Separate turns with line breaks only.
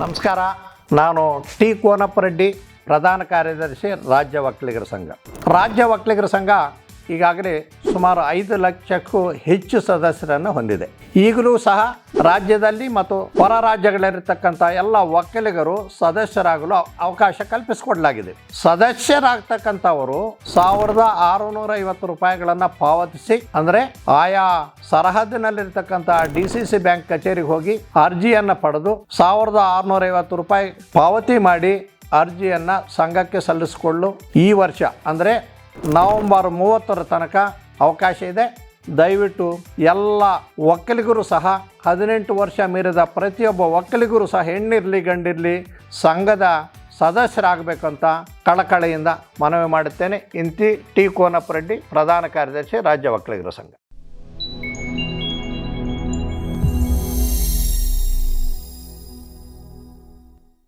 ನಮಸ್ಕಾರ. ನಾನು ಟಿ ಕೋನಪ್ಪ ರೆಡ್ಡಿ ಪ್ರಧಾನ ಕಾರ್ಯದರ್ಶಿ ರಾಜ್ಯ ಒಕ್ಕಲಿಗರ ಸಂಘ. ರಾಜ್ಯ ಒಕ್ಕಲಿಗರ ಸಂಘ ಈಗಾಗಲೇ ಸುಮಾರು ಐದು ಲಕ್ಷಕ್ಕೂ ಹೆಚ್ಚು ಸದಸ್ಯರನ್ನು ಹೊಂದಿದೆ. ಈಗಲೂ ಸಹ ರಾಜ್ಯದಲ್ಲಿ ಮತ್ತು ಹೊರ ರಾಜ್ಯಗಳಲ್ಲಿರ್ತಕ್ಕಂಥ ಎಲ್ಲ ಒಕ್ಕಲಿಗರು ಸದಸ್ಯರಾಗಲು ಅವಕಾಶ ಕಲ್ಪಿಸಿಕೊಡಲಾಗಿದೆ. ಸದಸ್ಯರಾಗ್ತಕ್ಕಂಥವರು ಸಾವಿರದ ಆರುನೂರ ಐವತ್ತು ರೂಪಾಯಿಗಳನ್ನು ಪಾವತಿಸಿ, ಅಂದರೆ ಆಯಾ ಸರಹದ್ದಿನಲ್ಲಿರ್ತಕ್ಕಂಥ ಡಿ ಸಿ ಸಿ ಬ್ಯಾಂಕ್ ಕಚೇರಿಗೆ ಹೋಗಿ ಅರ್ಜಿಯನ್ನು ಪಡೆದು ಸಾವಿರದ ಆರುನೂರ ಐವತ್ತು ರೂಪಾಯಿ ಪಾವತಿ ಮಾಡಿ ಅರ್ಜಿಯನ್ನು ಸಂಘಕ್ಕೆ ಸಲ್ಲಿಸಿಕೊಳ್ಳು. ಈ ವರ್ಷ, ಅಂದರೆ ನವೆಂಬರ್ ಮೂವತ್ತರ ತನಕ ಅವಕಾಶ ಇದೆ. ದಯವಿಟ್ಟು ಎಲ್ಲ ಒಕ್ಕಲಿಗರು ಸಹ ಹದಿನೆಂಟು ವರ್ಷ ಮೀರಿದ ಪ್ರತಿಯೊಬ್ಬ ಒಕ್ಕಲಿಗರು ಸಹ ಹೆಣ್ಣಿರಲಿ ಗಂಡಿರಲಿ ಸಂಘದ ಸದಸ್ಯರಾಗಬೇಕಂತ ಕಳಕಳಿಯಿಂದ ಮನವಿ ಮಾಡುತ್ತೇನೆ. ಇಂತಿ ಟಿ ಕೋನಪ್ಪರೆಡ್ಡಿ ಪ್ರಧಾನ ಕಾರ್ಯದರ್ಶಿ, ರಾಜ್ಯ ಒಕ್ಕಲಿಗರ ಸಂಘ.